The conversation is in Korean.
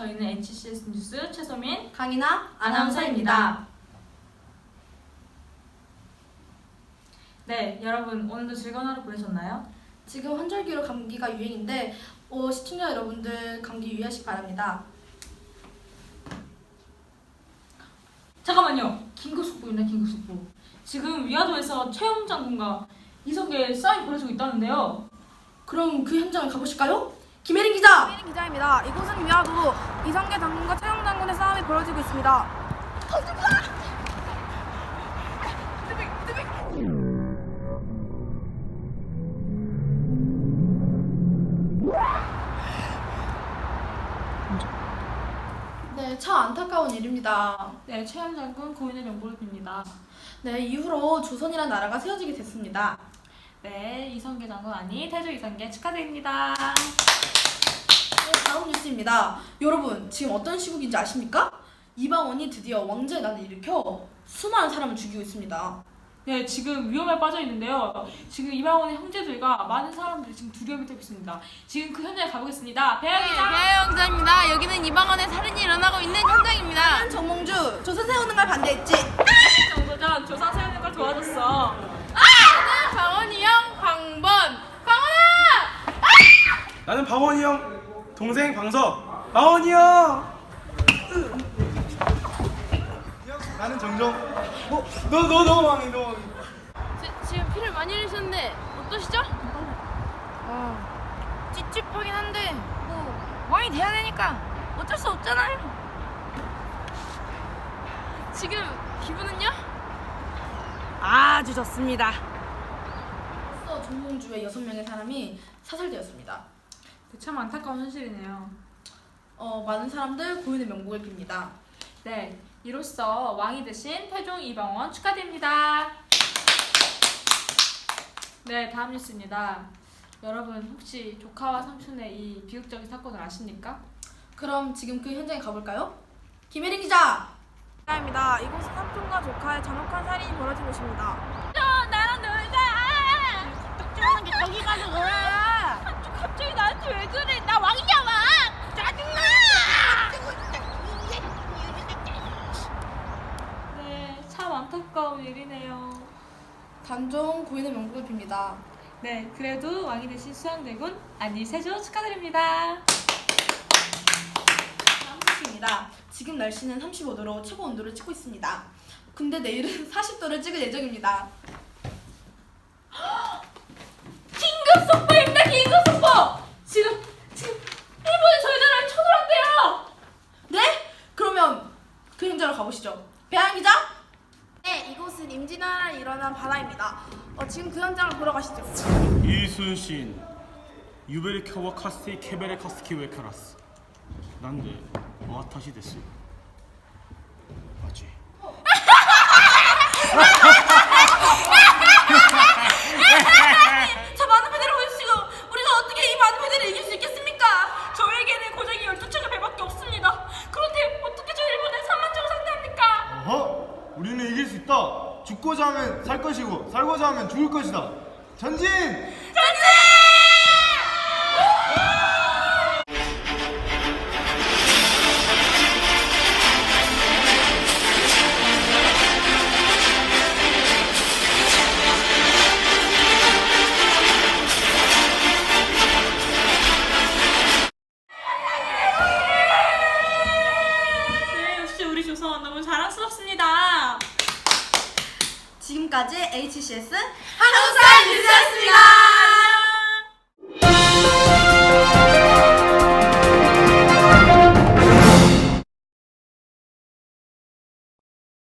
저희는 HCS 뉴스 최소민 강인아 아나운서입니다. 네, 여러분 오늘도 즐거운 하루 보내셨나요? 지금 환절기로 감기가 유행인데 어, 시청자 여러분들 감기 유의하시기 바랍니다. 잠깐만요. 긴급 속보입니다. 긴급 속보. 지금 위화도에서 최영 장군과 이성계 싸움이 벌어지고 있다는데요. 그럼 그 현장을 가보실까요? 김혜린 기자! 김혜린 기자입니다. 이곳은 위화도 이성계 장군과 최영 장군의 싸움이 벌어지고 있습니다. 네, 참 안타까운 일입니다. 네, 최영 장군 고인의 명복을 빕니다. 네, 이후로 조선이란 나라가 세워지게 됐습니다. 네, 이성계 장군 아니 태조 이성계 축하드립니다. 네, 다음 뉴스입니다. 여러분, 지금 어떤 시국인지 아십니까? 이방원이 드디어 왕자의 난을 일으켜 수많은 사람을 죽이고 있습니다. 네, 지금 위험에 빠져 있는데요. 지금 이방원의 형제들과 많은 사람들이 지금 두려움이 떨고 있습니다. 지금 그 현장에 가보겠습니다. 배영 기자. 배영자입니다. 여기는 이방원의 살인이 일어나고 있는 현장입니다. 나는 정몽주, 조선 세우는 걸 반대했지. 정도전 조선 세우는 걸 도와줬어. 강원이 형, 광번. 나는 방원이 형 동생 방석 방원이 형 나는 정정 어? 너너 너 왕이 너 왕이 지금 피를 많이 흘리셨는데 어떠시죠? 어, 찝찝하긴 한데 뭐 왕이 돼야 되니까 어쩔 수 없잖아요. 지금 기분은요? 아주 좋습니다. 앞서 정몽주의 여섯 명의 사람이 사살되었습니다. 참 안타까운 현실이네요. 어, 많은 사람들 고인의 명복을 빕니다. 네, 이로써 왕이 되신 태종 이방원 축하드립니다. 네, 다음 뉴스입니다. 여러분 혹시 조카와 삼촌의 이 비극적인 사건을 아십니까? 그럼 지금 그 현장에 가볼까요? 김혜린 기자! 입니다. 이곳은 삼촌과 조카의 잔혹한 살인이 벌어진 곳입니다. 나랑 놀자. 걱정하는 게 저기 가서 놀아. 갑자기 나한테 왜 그래? 나 왕이야 왕. 짜증나. 네, 참 안타까운 일이네요. 단종 고인의 명복을 빕니다. 네, 그래도 왕이 되신 수양대군 안니세조 축하드립니다. 다음 소식입니다. 지금 날씨는 35도로 최고 온도를 찍고 있습니다. 근데 내일은 40도를 찍을 예정입니다. 긴급 속보입니다, 긴급 속보! 지금, 지금 일본이 저희 나라를 쳐들어왔대요! 네? 그러면 그 현장으로 가보시죠. 배한 기자? 네, 이곳은 임진왜란에 일어난 바다입니다. 어, 지금 그 현장을 보러 가시죠. 이순신 유베리 켜와 카스테이 케베레 카스키 웨 카라스 난데 와타시 데스 죽고자 하면 살 것이고 살고자 하면 죽을 것이다. 전진! 네, 역시 우리 조선 너무 자랑스럽습니다. 지금까지 HCS 한국사 뉴스였습니다.